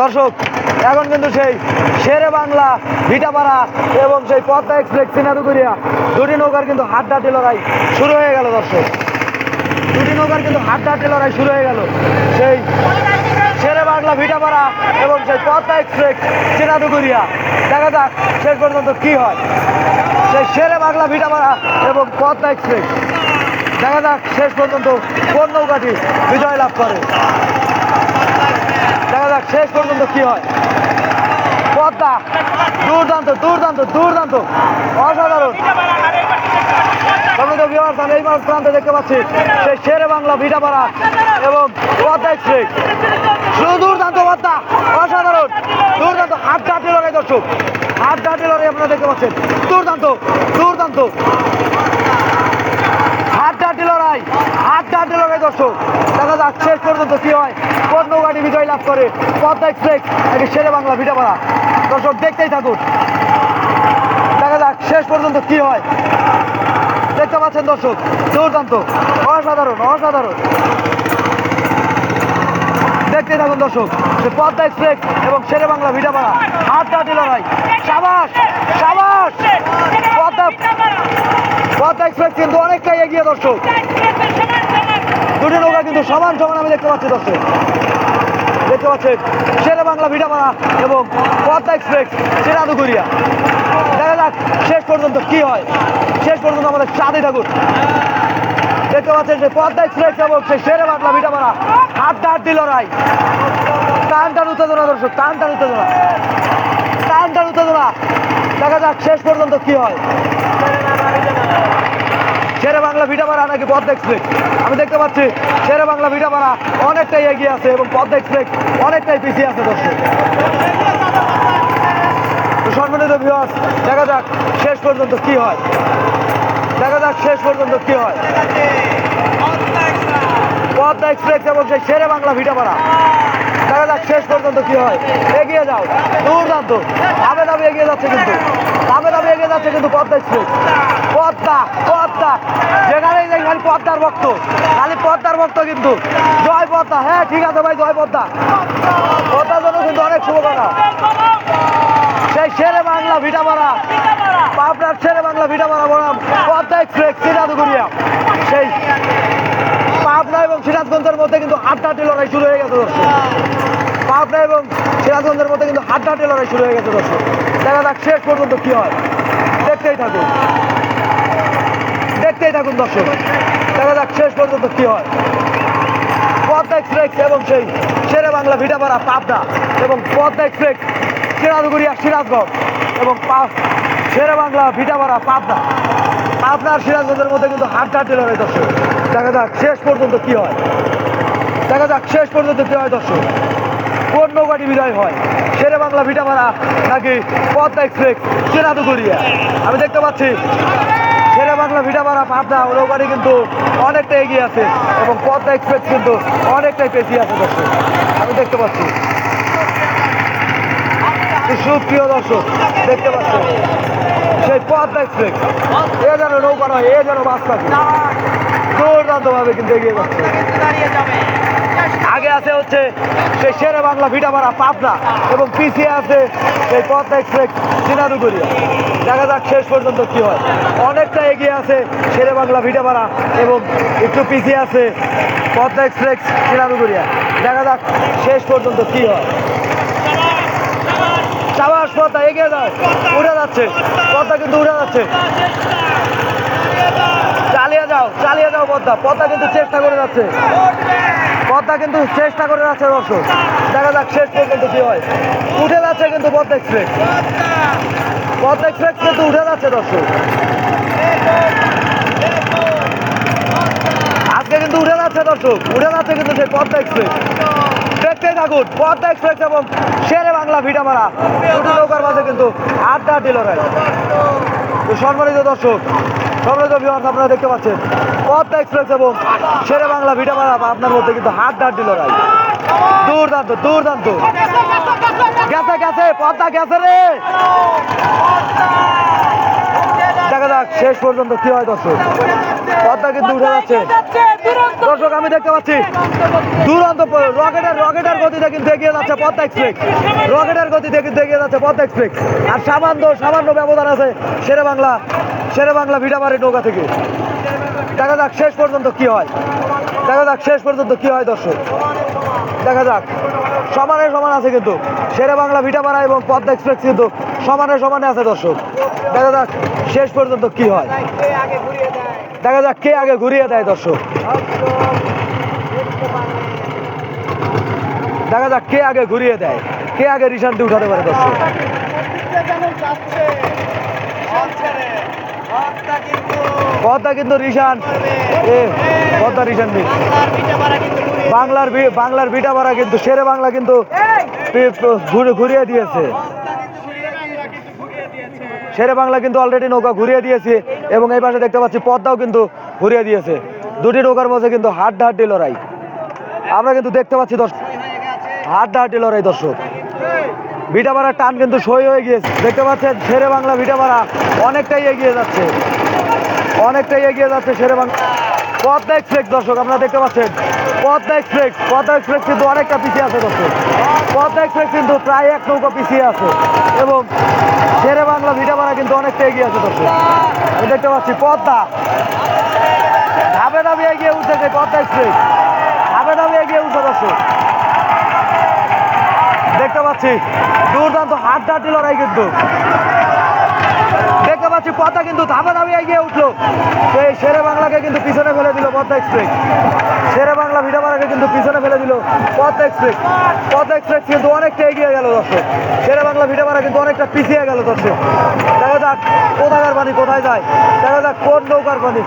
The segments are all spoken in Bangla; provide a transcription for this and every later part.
দর্শক, এখন কিন্তু সেই শেরে বাংলা, ভিটাপাড়া এবং সেই পদ্মা এক্সপ্রেস সিনাদুগুরিয়া দুটি নৌকার কিন্তু হাড্ডাহাড্ডি লড়াই শুরু হয়ে গেল দর্শক। দুটি নৌকার কিন্তু হাড্ডাহাড্ডি লড়াই শুরু হয়ে গেল। সেই শেরে বাংলা, ভিটাপাড়া এবং সেই পদ্মা এক্সপ্রেস সিনাদুগুরিয়া দেখা যাক শেষ পর্যন্ত কি হয়। সেই শেরে বাংলা, ভিটাপাড়া এবং পদ্মা এক্সপ্রেস। দেখা যাক শেষ পর্যন্ত কোন নৌকাটি বিজয় লাভ করে। যাক শেষ পর্যন্ত কি হয়? পদ্মা দুর্দান্ত দুর্দান্ত দুর্দান্ত। অসাধারণ। viewers, আমি এই মাস প্রান্তে দেখতে পাচ্ছি সেই শেরে বাংলা ভিটাপাড়া এবং পদ্মা শুধু দুর্দান্ত পদ্মা অসাধারণ। দুর্দান্ত হাত ডাটি লড়াই দর্শক। হাত ডাটি লড়াই আপনারা দেখতে পাচ্ছেন। দুর্দান্ত দুর্দান্ত। লড়াই হাত ডাটি লড়াই দর্শক। দেখা যাক, শেষ পর্যন্ত কি হয়। কোন নৌকাটি বিজয় লাভ করে? পদ্মা এক্সপ্রেস নাকি শেরে বাংলা ভিটাপাড়া দর্শক, দেখতেই থাকুন। দেখা যাক, শেষ পর্যন্ত কি হয়। দেখতে পাচ্ছেন দর্শক, দুর্দান্ত। অসাধারণ অসাধারণ। দেখতে থাকুন দর্শক সে পদ্মা এক্সপ্রেস এবং শেরে বাংলা ভিটাপাড়া হাত ডাটি লড়াই সাবাস সাবাস! এক্সপ্রেস কিন্তু অনেকটাই এগিয়ে দর্শক। দুটি নৌকা কিন্তু সমান সমান আমি দেখতে পাচ্ছি দর্শক। দেখতে পাচ্ছেন, শেরে বাংলা ভিটাপাড়া এবং পদ্মা এক্সপ্রেস সিরাদুগুড়িয়া দেখা যাক শেষ পর্যন্ত কি হয়। শেষ পর্যন্ত আমাদের সাথে থাকুন দেখতে পাচ্ছেন যে পদ্মা এক্সপ্রেস এবং সেই শেরে বাংলা ভিটাপাড়া হাড্ডা হাড্ডি লড়াই। টান টান উত্তেজনা দর্শক টান টান উত্তেজনা। টান টান উত্তেজনা। দেখা যাক শেষ পর্যন্ত কি হয়। শেরে বাংলা ভিটাপাড়া নাকি পদ্মা এক্সপ্রেস আমি দেখতে পাচ্ছি, শেরে বাংলা ভিটাপাড়া অনেকটাই এগিয়ে আছে এবং পদ্মা এক্সপ্রেস অনেকটাই পিছিয়ে আছে দর্শক। সম্মানিত ভিউয়ার্স দেখা যাক শেষ পর্যন্ত কি হয়। দেখা যাক শেষ পর্যন্ত কি হয়। পদ্মা এক্সপ্রেস এবং সেই শেরে বাংলা ভিটাপাড়া দেখা যাক শেষ পর্যন্ত কি হয়। এগিয়ে যাও, দুর্দান্ত। দাবে দাবে এগিয়ে যাচ্ছে কিন্তু। দাবে দামে এগিয়ে যাচ্ছে কিন্তু পদ্মা এক্সপ্রেস পদ্মা পদ্মা। যেখানেই যাই খালি পদ্মার ভক্ত। খালি পদ্মার ভক্ত কিন্তু। জয় পদ্মা। হ্যাঁ ঠিক আছে ভাই, জয় পদ্মা। পদ্মার জন্য কিন্তু অনেক শুভকামনা। সেই শেরে বাংলা ভিটাপাড়া পাবনার শেরে বাংলা ভিটাপাড়া বনাম। পদ্মা এক্সপ্রেস সিরাজগুড়িয়া সেই পাবনা এবং সিরাজগঞ্জের মধ্যে কিন্তু হাড্ডাহাড্ডি লড়াই শুরু হয়ে গেছে দর্শক। পাবনা এবং সিরাজগঞ্জের মধ্যে কিন্তু হাড্ডাহাড্ডি লড়াই শুরু হয়ে গেছে, দর্শক। দেখা যাক শেষ পর্যন্ত কি হয়। দেখতেই থাকুন। দেখতেই থাকুন, দর্শক। দেখা যাক শেষ পর্যন্ত কি হয়। পদ্মা এক্সপ্রেস এবং সেই শেরে বাংলা ভিটাপাড়া পাবনা এবং পদ্মা এক্সপ্রেস সিরাজগুড়িয়া সিরাজগঞ্জ এবং শেরে বাংলা ভিটাপাড়া পাবনা। পাবনার সিরাজগঞ্জের মধ্যে কিন্তু হাড্ডাহাড্ডি লড়াই দর্শক। দেখা যাক শেষ পর্যন্ত কি হয়। দেখা যাক শেষ পর্যন্ত কি হয়, দর্শক। কোন নৌকাটি বিজয় হয়? শেরে বাংলা ভিটাপাড়া নাকি পদ্মা এক্সপ্রেস? সিরাজগুড়িয়া আমি দেখতে পাচ্ছি, শেরে বাংলা ভিটাপাড়া পাবনা নৌকাটি কিন্তু অনেকটা এগিয়ে আছে এবং পদ্মা এক্সপ্রেস কিন্তু অনেকটাই পেছিয়ে আছে দর্শক। আমি দেখতে পাচ্ছি। সুপ্রিয় দর্শক, দেখতে পাচ্ছেন সেই পদ্মা এক্সপ্রেস, এ যেন নৌকা নয়, এ যেন বাস পাখি দুর্দান্ত ভাবে কিন্তু এগিয়ে যাচ্ছে। হচ্ছে সেই শেরে বাংলা ভিটাপাড়া পাবনা এবং পিছিয়ে আছে সেই পদ্মা এক্সপ্রেস সিনারুগুড়িয়া দেখা যাক শেষ পর্যন্ত কি হয়। অনেকটা এগিয়ে আছে শেরে বাংলা ভিটাপাড়া এবং একটু পিছিয়ে আছে পদ্মা এক্সপ্রেস সিনারুগুড়িয়া দেখা যাক শেষ পর্যন্ত কি হয়। সাবাস পদ্মা এগিয়ে যাও উড়ে যাচ্ছে। পদ্মা কিন্তু উড়ে যাচ্ছে। চালিয়ে যাও চালিয়ে যাও পদ্মা। পদ্মা কিন্তু চেষ্টা করে যাচ্ছে। পদ্মা কিন্তু চেষ্টা করে যাচ্ছে দর্শক। দেখা যাক, শেষ পর্যন্ত কি হয়। উঠে যাচ্ছে কিন্তু পদ্মা এক্সপ্রেস। পদ্মা এক্সপ্রেস কিন্তু উঠে যাচ্ছে দর্শক। আজকে কিন্তু উঠে যাচ্ছে দর্শক। উঠে যাচ্ছে কিন্তু সেই পদ্মা এক্সপ্রেস। দেখতেই থাকুন, পদ্মা এক্সপ্রেস এবং শেরে বাংলা ভিটামারা দুটো নৌকার মাঝে কিন্তু আড্ডা আড্ডি লড়াই সম্মানিত দর্শক, সম্মানিত বিমান আপনারা দেখতে পাচ্ছেন, পদ্মা এক্সপ্রেস এবং শেরে বাংলা ভিটামারা আপনার মধ্যে কিন্তু হাত আড্ডি লড়াই। দুর্দান্ত দুর্দান্ত। গেছে গেছে, পদ্মা গেছে রে। দেখা যাক, শেষ পর্যন্ত কি হয় দর্শক। পদ্মা কিন্তু উঠে যাচ্ছে। দর্শক, আমি দেখতে পাচ্ছি। দুরন্ত রকেটের রকেটের গতিতে কিন্তু এগিয়ে যাচ্ছে পদ্মা এক্সপ্রেস। রকেটের গতিতে কিন্তু এগিয়ে যাচ্ছে পদ্মা এক্সপ্রেস। আর সামান্য সামান্য ব্যবধান আছে শেরে বাংলা শেরে বাংলা ভিটাবাড়ি নৌকা থেকে। দেখা যাক শেষ পর্যন্ত কি হয়। দেখা যাক শেষ পর্যন্ত কি হয় দর্শক। দেখা যাক। সমানে সমান আছে কিন্তু শেরে বাংলা, ভিটাপাড়া এবং পদ্মা এক্সপ্রেস কিন্তু সমানে সমানে আছে দর্শক। দেখা যাক শেষ পর্যন্ত কি হয়। দেখা যাক কে আগে ঘুরিয়ে দেয় দর্শক। দেখা যাক কে আগে ঘুরিয়ে দেয়। কে আগে রিসানটি উঠাতে পারে দর্শক। পদ্মা কিন্তু রিসান এ পদ্মা রিসান বাংলার বাংলার বিটা ভাড়া কিন্তু সেরে বাংলা কিন্তু ঘুরিয়ে দিয়েছে। শেরে বাংলা কিন্তু অলরেডি নৌকা ঘুরিয়ে দিয়েছে এবং এই পাশে দেখতে পাচ্ছি পদ্মাও কিন্তু ঘুরিয়ে দিয়েছে। দুটি নৌকার মধ্যে কিন্তু হাড্ডাহাড্ডি লড়াই। আমরা কিন্তু দেখতে পাচ্ছি দর্শক, হাড্ডাহাড্ডি লড়াই দর্শক। ভিটাপাড়ার টান কিন্তু সই হয়ে গিয়েছে। দেখতে পাচ্ছেন শেরে বাংলা ভিটাপাড়া অনেকটাই এগিয়ে যাচ্ছে। অনেকটাই এগিয়ে যাচ্ছে শেরে বাংলা। পদ্মা এক্সপ্রেস দর্শক, আপনারা দেখতে পাচ্ছেন। পদ্মা এক্সপ্রেস পদ্মা এক্সপ্রেস কিন্তু অনেকটা পিছিয়ে আছে, দর্শক। পদ্মা এক্সপ্রেস কিন্তু প্রায় এক নৌকা পিছিয়ে আছে এবং শেরে বাংলা ভিটাপাড়া কিন্তু অনেকটা এগিয়ে আছে, দর্শক। আমি দেখতে পাচ্ছি পদ্মা। ধাপে ধাপে এগিয়ে উঠেছে পদ্মা এক্সপ্রেস ধাপে ধাপে এগিয়ে উঠছে, দর্শক। দেখতে পাচ্ছি দুর্দান্ত হাত ডাটি লড়াই কিন্তু। দেখতে পাচ্ছি পদ্মা কিন্তু ধাপে ধাপে এগিয়ে উঠল। সেই শেরে বাংলাকে কিন্তু পিছনে ফেলে দিল পদ্মা এক্সপ্রেস। শেরে বাংলা ভিটাপাড়াকে কিন্তু পিছনে ফেলে দিল পদ্মা এক্সপ্রেস। পদ্মা এক্সপ্রেস কিন্তু অনেকটা এগিয়ে গেল দর্শক। শেরে বাংলা ভিটাপাড়া কিন্তু অনেকটা পিছিয়ে গেল দর্শক। দেখা যাক কোথাকার পানি কোথায় যায়। দেখা যাক কোন নৌকার পানি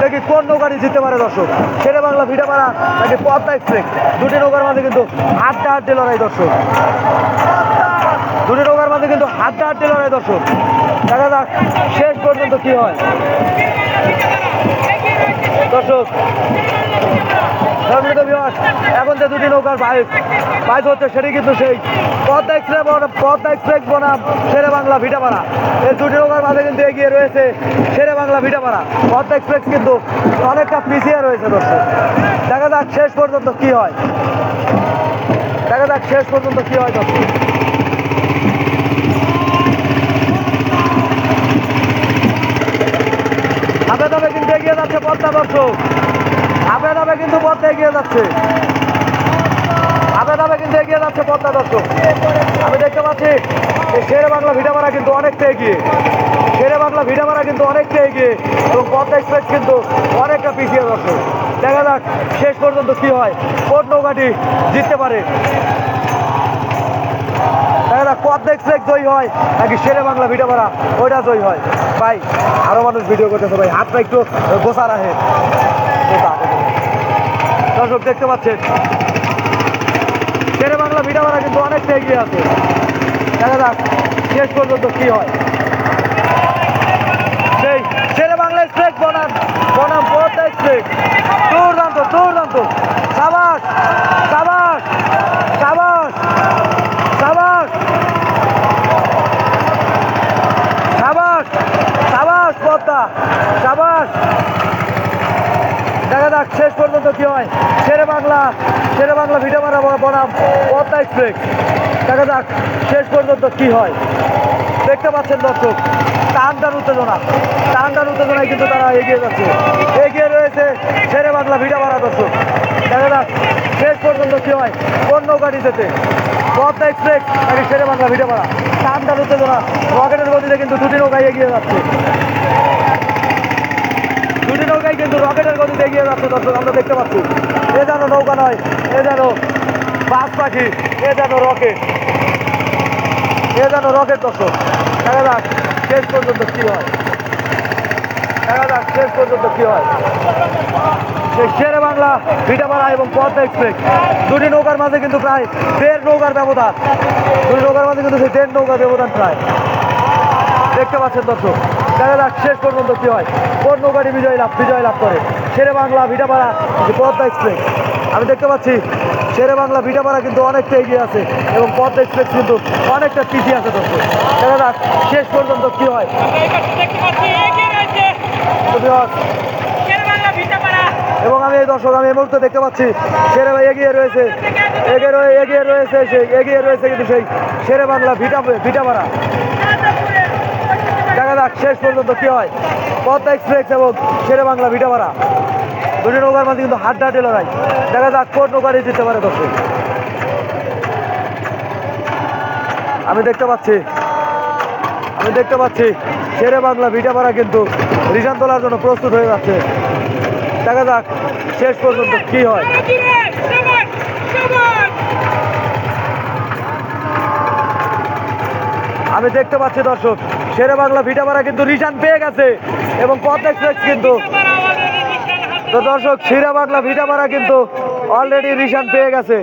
দেখি কোন নৌকাটি জিততে পারে দর্শক। শেরে বাংলা ভিটাপাড়া নাকি পদ্মা এক্সপ্রেস। দুটি নৌকার মাঝে কিন্তু হাড্ডা হাড্ডি লড়াই দর্শক। দুটি নৌকার মাঝে কিন্তু হাড্ডা হাড্ডি লড়াই দর্শক। দেখা যাক শেষ পর্যন্ত কি হয়। দর্শক এখন যে দুটি নৌকার বাইক বাইক হচ্ছে সেটি কিন্তু সেই পদ্মা এক্সপ্রেস পদ্মা এক্সপ্রেস বনাম শেরে বাংলা ভিটাপাড়া। এই দুটি নৌকার মাঝে কিন্তু এগিয়ে রয়েছে শেরে বাংলা ভিটাপাড়া। পদ্মা এক্সপ্রেস কিন্তু অনেকটা পিছিয়ে রয়েছে দর্শক। দেখা যাক শেষ পর্যন্ত কি হয়। দেখা যাক শেষ পর্যন্ত কি হয় দর্শক ধাপে ধাপে কিন্তু এগিয়ে যাচ্ছে পদ্মা দর্শক ধাপে ধাপে কিন্তু পদ্মা এগিয়ে যাচ্ছে। ধাপে ধাপে কিন্তু এগিয়ে যাচ্ছে পদ্মা দর্শক আমি দেখতে পাচ্ছি শেরে বাংলা ভিটামারা কিন্তু অনেকটা এগিয়ে। শেরে বাংলা ভিটামারা কিন্তু অনেকটা এগিয়ে এবং পদ্মা এক্সপ্রেস কিন্তু অনেকটা পিছিয়ে দর্শক দেখা যাক শেষ পর্যন্ত কি হয়। কোন নৌকাটি জিততে পারে। পদ্মা এক্সপ্রেস জয়ী হয়। নাকি শেরে বাংলা ভিডিও করা, ওইটা জয়ী হয়। ভাই, আরও মানুষ ভিডিও করতেছে, ভাই, হাতটা একটু গোসা রাখে দর্শক, দেখতে পাচ্ছেন? শেরে বাংলা ভিডিও করা কিন্তু অনেকটা এগিয়ে আছে। দেখা যাক, শেষ পর্যন্ত কি হয় সেই শেরে বাংলা এক্সপ্রেস বনাম বনাম পদ্মা এক্সপ্রেস দুর্দান্ত দুর্দান্ত সাবাস সাবাস সাবাস সাবাস সাবাস সাবাস পদ্মা সাবাস দেখা যাক শেষ পর্যন্ত কি হয় শেরে বাংলা শেরে মারা বনাম। পদ্মা এক্সপ্রেস দেখা যাক শেষ পর্যন্ত কি হয়। দেখতে পাচ্ছেন দর্শক টান টান উত্তেজনা। টান টান উত্তেজনায় কিন্তু তারা এগিয়ে যাচ্ছে। এগিয়ে রয়েছে শেরে বাংলা ভিডিও মারা দর্শক। দেখা যাক শেষ পর্যন্ত কি হয় কোন নৌকাটি যেতে। পদ্মা এক্সপ্রেস নাকি শেরে বাংলা ভিডিও মারা। টান টান উত্তেজনা, রকেটের গতিতে কিন্তু দুটি নৌকায় এগিয়ে যাচ্ছে। দুটি নৌকায় কিন্তু রকেটের গতিতে এগিয়ে যাচ্ছে দর্শক, আমরা দেখতে পাচ্ছি। এ যেন নৌকা নয়, এ যেন বাস পাখি, এ যেন রকেট। এ যেন রকেট দর্শক। দেখা যাক, শেষ পর্যন্ত কি হয়। দেখা যাক, শেষ পর্যন্ত কি হয়। শেরে বাংলা, ভিটাপাড়া এবং পদ্মা এক্সপ্রেস। দুটি নৌকার মাঝে কিন্তু প্রায় দেড় নৌকার ব্যবধান। দুটি নৌকার মাঝে কিন্তু সেই দেড় নৌকার ব্যবধান প্রায়। দেখতে পাচ্ছেন দর্শক, দেখা যাক শেষ পর্যন্ত কি হয়। কোন নৌকাটি বিজয় লাভ বিজয় লাভ করে? শেরে বাংলা, ভিটাপাড়া, পদ্মা এক্সপ্রেস। আমি দেখতে পাচ্ছি শেরে বাংলা ভিটাপাড়া কিন্তু অনেকটা এগিয়ে আছে এবং পদ্মা এক্সপ্রেস কিন্তু অনেকটা পিছিয়ে আছে দর্শক। শেষ পর্যন্ত কি হয়? এবং আমি এই দর্শক, আমি এই মুহূর্তে দেখতে পাচ্ছি, শেরে ভাই এগিয়ে রয়েছে। এগিয়ে রয়ে, এগিয়ে রয়েছে সেই, এগিয়ে রয়েছে কিন্তু সেই শেরে বাংলা, ভিটা ভিটাপাড়া দেখা যাক, শেষ পর্যন্ত কি হয়? পদ্মা এক্সপ্রেস এবং শেরে বাংলা ভিটাপাড়া দুটি নৌকার মাঝে কিন্তু হাড্ডা হাড্ডি লড়াই দেখা যাক কোন নৌকারই জিততে পারে দর্শক আমি দেখতে পাচ্ছি, আমি দেখতে পাচ্ছি, শেরে বাংলা ভিটাপাড়া কিন্তু রিটার্ন তোলার জন্য প্রস্তুত হয়ে যাচ্ছে। দেখা যাক শেষ পর্যন্ত কি হয়। আমি দেখতে পাচ্ছি দর্শক, শেরে বাংলা ভিটাপাড়া কিন্তু রিটার্ন পেয়ে গেছে এবং পথ এক্সপ্রেস কিন্তু তো দর্শক শেরে বাংলা ভিটাপাড়া কিন্তু অলরেডি রিশান পেয়ে গেছে।